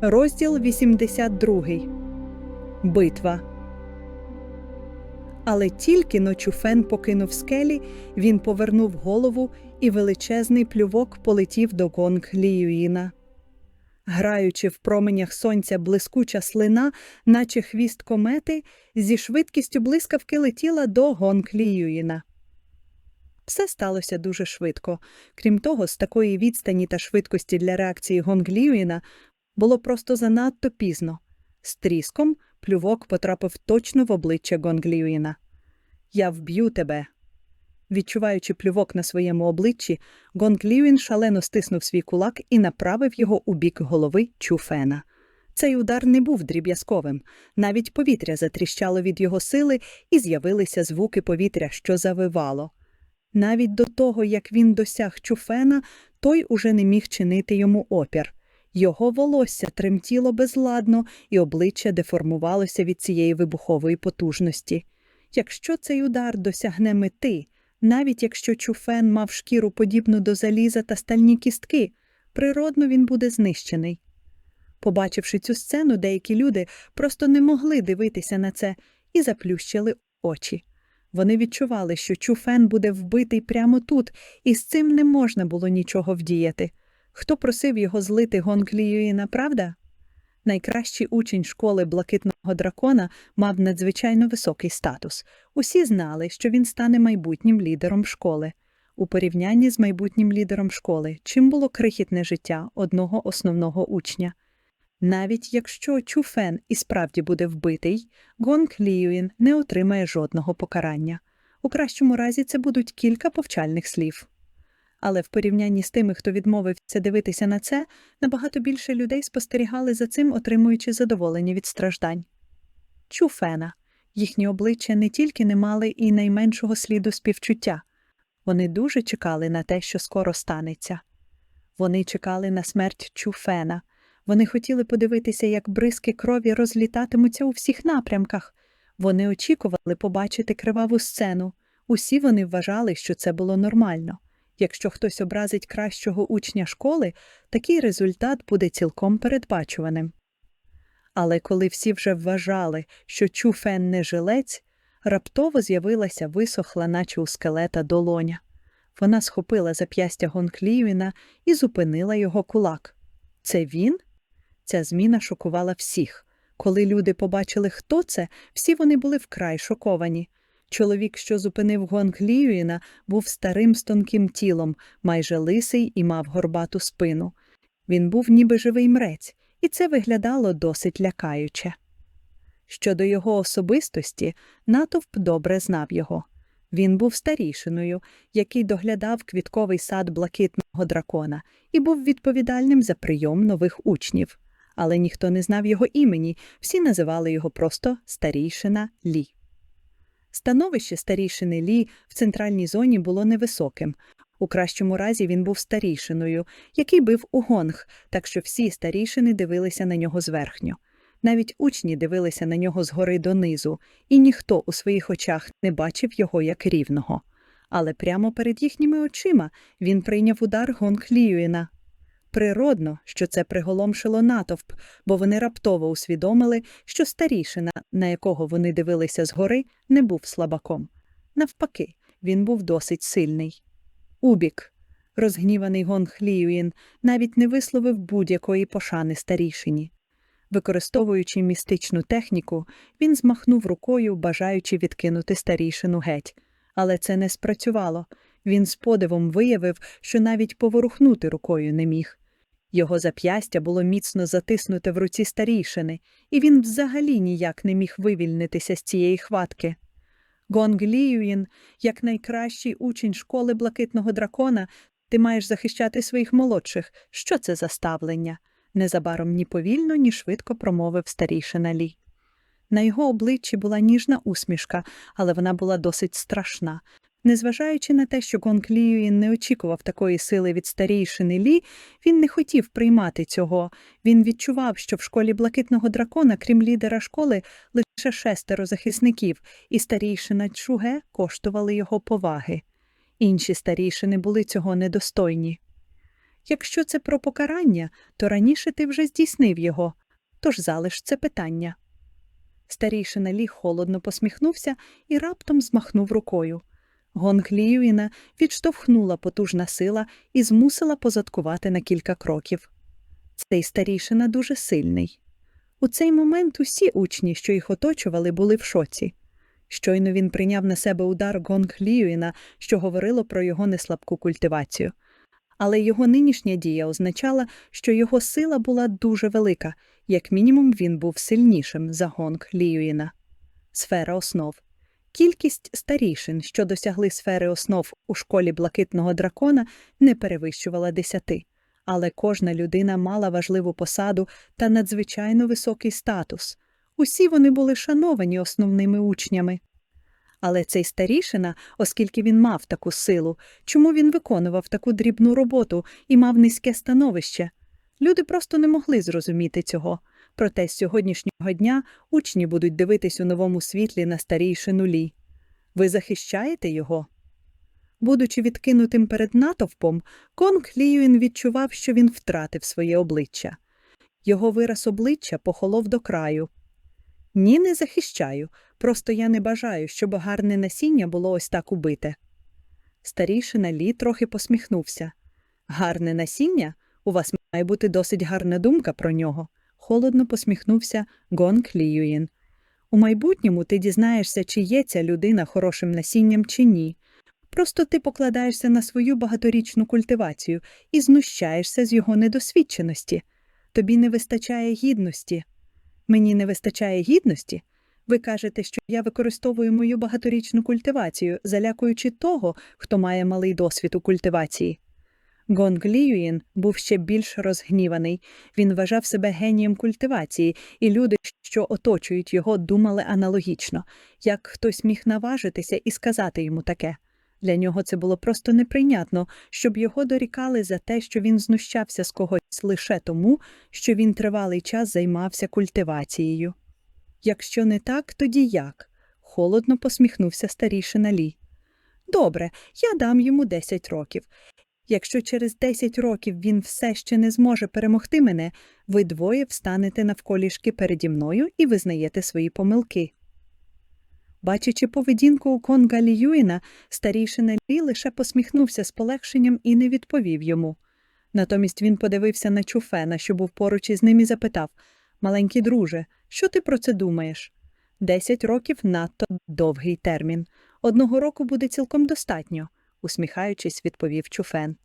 Розділ 82. Битва. Але тільки но Чуфен покинув скелі, він повернув голову, і величезний плювок полетів до гонг Ліюїна. Граючи в променях сонця блискуча слина, наче хвіст комети, зі швидкістю блискавки летіла до гонг Ліюїна. Все сталося дуже швидко. Крім того, з такої відстані та швидкості для реакції гонг Ліюїна було просто занадто пізно. З тріском плювок потрапив точно в обличчя Гонгліюїна. Я вб'ю тебе. Відчуваючи плювок на своєму обличчі, Гонгліюін шалено стиснув свій кулак і направив його у бік голови Чуфена. Цей удар не був дріб'язковим. Навіть повітря затріщало від його сили, і з'явилися звуки повітря, що завивало. Навіть до того, як він досяг Чуфена, той уже не міг чинити йому опір. Його волосся тремтіло безладно, і обличчя деформувалося від цієї вибухової потужності. Якщо цей удар досягне мети, навіть якщо Чуфен мав шкіру подібну до заліза та стальні кістки, природно він буде знищений. Побачивши цю сцену, деякі люди просто не могли дивитися на це і заплющили очі. Вони відчували, що Чуфен буде вбитий прямо тут, і з цим не можна було нічого вдіяти. Хто просив його злити Гонгліюїна, правда? Найкращий учень школи блакитного дракона мав надзвичайно високий статус. Усі знали, що він стане майбутнім лідером школи. У порівнянні з майбутнім лідером школи, чим було крихітне життя одного основного учня. Навіть якщо Чуфен і справді буде вбитий, Гонг Ліюін не отримає жодного покарання. У кращому разі це будуть кілька повчальних слів. Але в порівнянні з тими, хто відмовився дивитися на це, набагато більше людей спостерігали за цим, отримуючи задоволення від страждань. Чуфена. Їхні обличчя не тільки не мали і найменшого сліду співчуття, вони дуже чекали на те, що скоро станеться. Вони чекали на смерть Чуфена. Вони хотіли подивитися, як бризки крові розлітатимуться у всіх напрямках. Вони очікували побачити криваву сцену. Усі вони вважали, що це було нормально. Якщо хтось образить кращого учня школи, такий результат буде цілком передбачуваним. Але коли всі вже вважали, що Чуфен не жилець, раптово з'явилася висохла, наче у скелета долоня. Вона схопила зап'ястя Гонкліюіна і зупинила його кулак. Це він? Ця зміна шокувала всіх. Коли люди побачили, хто це, всі вони були вкрай шоковані. Чоловік, що зупинив Гонг Ліюїна, був старим з тонким тілом, майже лисий і мав горбату спину. Він був ніби живий мрець, і це виглядало досить лякаюче. Щодо його особистості, натовп добре знав його. Він був старішиною, який доглядав квітковий сад блакитного дракона, і був відповідальним за прийом нових учнів. Але ніхто не знав його імені, всі називали його просто старійшина Лі. Становище старішини Лі в центральній зоні було невисоким. У кращому разі він був старішиною, який бив у гонг, так що всі старішини дивилися на нього зверхньо. Навіть учні дивилися на нього згори донизу, і ніхто у своїх очах не бачив його як рівного. Але прямо перед їхніми очима він прийняв удар гонг Ліюїна. Природно, що це приголомшило натовп, бо вони раптово усвідомили, що старішина, на якого вони дивилися згори, не був слабаком. Навпаки, він був досить сильний. Убік, розгніваний Гонг Ліюїн, навіть не висловив будь-якої пошани старішині. Використовуючи містичну техніку, він змахнув рукою, бажаючи відкинути старішину геть. Але це не спрацювало. Він з подивом виявив, що навіть поворухнути рукою не міг. Його зап'ястя було міцно затиснуте в руці старішини, і він взагалі ніяк не міг вивільнитися з цієї хватки. Гонг Ліюїн, як найкращий учень школи блакитного дракона, ти маєш захищати своїх молодших. Що це за ставлення? Незабаром ні повільно, ні швидко промовив старішина Лі. На його обличчі була ніжна усмішка, але вона була досить страшна. Незважаючи на те, що Гонг не очікував такої сили від старійшини Лі, він не хотів приймати цього. Він відчував, що в школі блакитного дракона, крім лідера школи, лише шестеро захисників, і старійшина Чуге коштували його поваги. Інші старійшини були цього недостойні. Якщо це про покарання, то раніше ти вже здійснив його, тож залиш це питання. Старійшина Лі холодно посміхнувся і раптом змахнув рукою. Гонг Ліюїна відштовхнула потужна сила і змусила позадкувати на кілька кроків. Цей старійшина дуже сильний. У цей момент усі учні, що їх оточували, були в шоці. Щойно він прийняв на себе удар Гонг Ліюїна, що говорило про його неслабку культивацію. Але його нинішня дія означала, що його сила була дуже велика, як мінімум він був сильнішим за Гонг Ліюїна. Сфера основ. Кількість старішин, що досягли сфери основ у школі блакитного дракона, не перевищувала десяти, але кожна людина мала важливу посаду та надзвичайно високий статус. Усі вони були шановані основними учнями. Але цей старішина, оскільки він мав таку силу, чому він виконував таку дрібну роботу і мав низьке становище? Люди просто не могли зрозуміти цього. Проте з сьогоднішнього дня учні будуть дивитись у новому світлі на старійшину Лі. Ви захищаєте його? Будучи відкинутим перед натовпом, Конг Ліюін відчував, що він втратив своє обличчя. Його вираз обличчя похолов до краю. Ні, не захищаю, просто я не бажаю, щоб гарне насіння було ось так убите. Старішина Лі трохи посміхнувся. Гарне насіння? У вас має бути досить гарна думка про нього. Холодно посміхнувся Гонг Ліюїн. У майбутньому ти дізнаєшся, чи є ця людина хорошим насінням чи ні. Просто ти покладаєшся на свою багаторічну культивацію і знущаєшся з його недосвідченості. Тобі не вистачає гідності. Мені не вистачає гідності? Ви кажете, що я використовую мою багаторічну культивацію, залякуючи того, хто має малий досвід у культивації. Гонг Ліюїн був ще більш розгніваний. Він вважав себе генієм культивації, і люди, що оточують його, думали аналогічно, як хтось міг наважитися і сказати йому таке. Для нього це було просто неприйнятно, щоб його дорікали за те, що він знущався з когось лише тому, що він тривалий час займався культивацією. Якщо не так, тоді як? холодно посміхнувся старішина Лі. Добре, я дам йому 10 років. Якщо через 10 років він все ще не зможе перемогти мене, ви двоє встанете навколішки переді мною і визнаєте свої помилки. Бачачи поведінку у Конга Ліюїна, старішина Лі лише посміхнувся з полегшенням і не відповів йому. Натомість він подивився на Чуфена, що був поруч із ним, і запитав Маленький друже, що ти про це думаєш? Десять років надто довгий термін. Одного року буде цілком достатньо, усміхаючись, відповів Чуфен.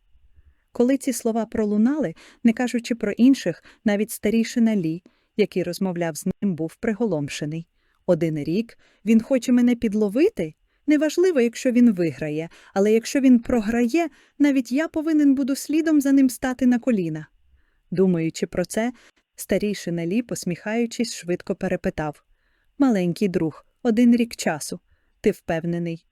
Коли ці слова пролунали, не кажучи про інших, навіть старішина Лі, який розмовляв з ним, був приголомшений. Один рік він хоче мене підловити? Неважливо, якщо він виграє, але якщо він програє, навіть я повинен буду слідом за ним стати на коліна. Думаючи про це, старішина Лі, посміхаючись, швидко перепитав Маленький друг, один рік часу. Ти впевнений?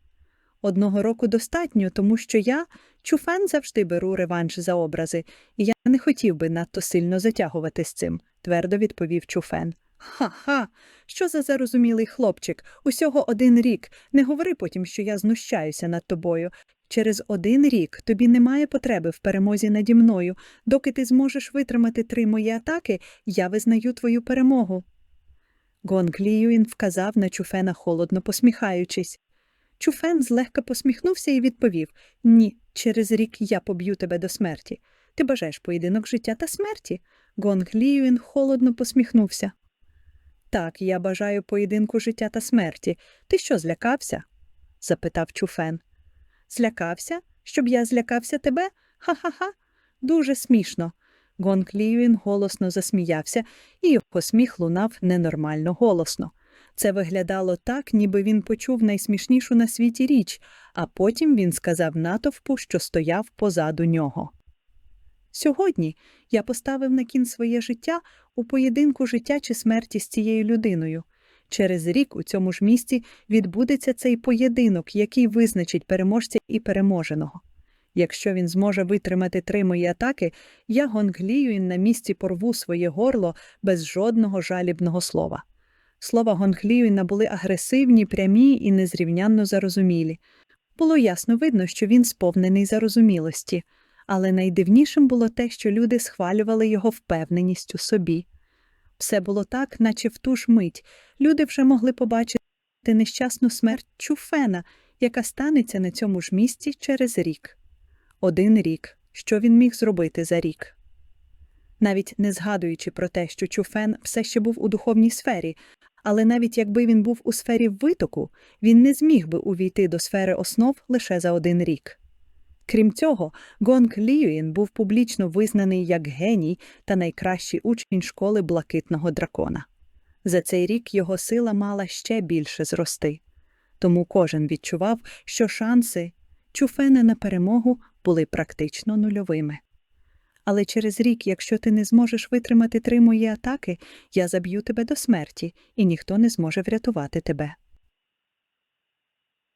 Одного року достатньо, тому що я, чуфен, завжди беру реванш за образи, і я не хотів би надто сильно затягувати з цим, твердо відповів чуфен. Ха-ха, що за зарозумілий хлопчик, усього один рік. Не говори потім, що я знущаюся над тобою. Через один рік тобі немає потреби в перемозі наді мною. Доки ти зможеш витримати три мої атаки, я визнаю твою перемогу. Гонг Ліюін вказав на Чуфена холодно посміхаючись. Чуфен злегка посміхнувся і відповів Ні, через рік я поб'ю тебе до смерті. Ти бажаєш поєдинок життя та смерті? Гонг Ліюін холодно посміхнувся. Так, я бажаю поєдинку життя та смерті. Ти що, злякався? запитав Чуфен. Злякався? Щоб я злякався тебе? Ха-ха-ха. Дуже смішно. Гонг Ліюін голосно засміявся, і його сміх лунав ненормально голосно. Це виглядало так, ніби він почув найсмішнішу на світі річ, а потім він сказав натовпу, що стояв позаду нього. Сьогодні я поставив на кін своє життя у поєдинку життя чи смерті з цією людиною. Через рік у цьому ж місці відбудеться цей поєдинок, який визначить переможця і переможеного. Якщо він зможе витримати три мої атаки, я гонгліюін на місці порву своє горло без жодного жалібного слова. Слова Гонгліюіна були агресивні, прямі і незрівнянно зарозумілі. Було ясно видно, що він сповнений зарозумілості, Але найдивнішим було те, що люди схвалювали його впевненість у собі. Все було так, наче в ту ж мить люди вже могли побачити нещасну смерть Чуфена, яка станеться на цьому ж місці через рік. Один рік. Що він міг зробити за рік? Навіть не згадуючи про те, що Чуфен все ще був у духовній сфері, але навіть якби він був у сфері витоку, він не зміг би увійти до сфери основ лише за один рік. Крім цього, Гонг Ліюїн був публічно визнаний як геній та найкращий учень школи блакитного дракона. За цей рік його сила мала ще більше зрости. Тому кожен відчував, що шанси Чуфена на перемогу були практично нульовими. Але через рік, якщо ти не зможеш витримати три мої атаки, я заб'ю тебе до смерті, і ніхто не зможе врятувати тебе.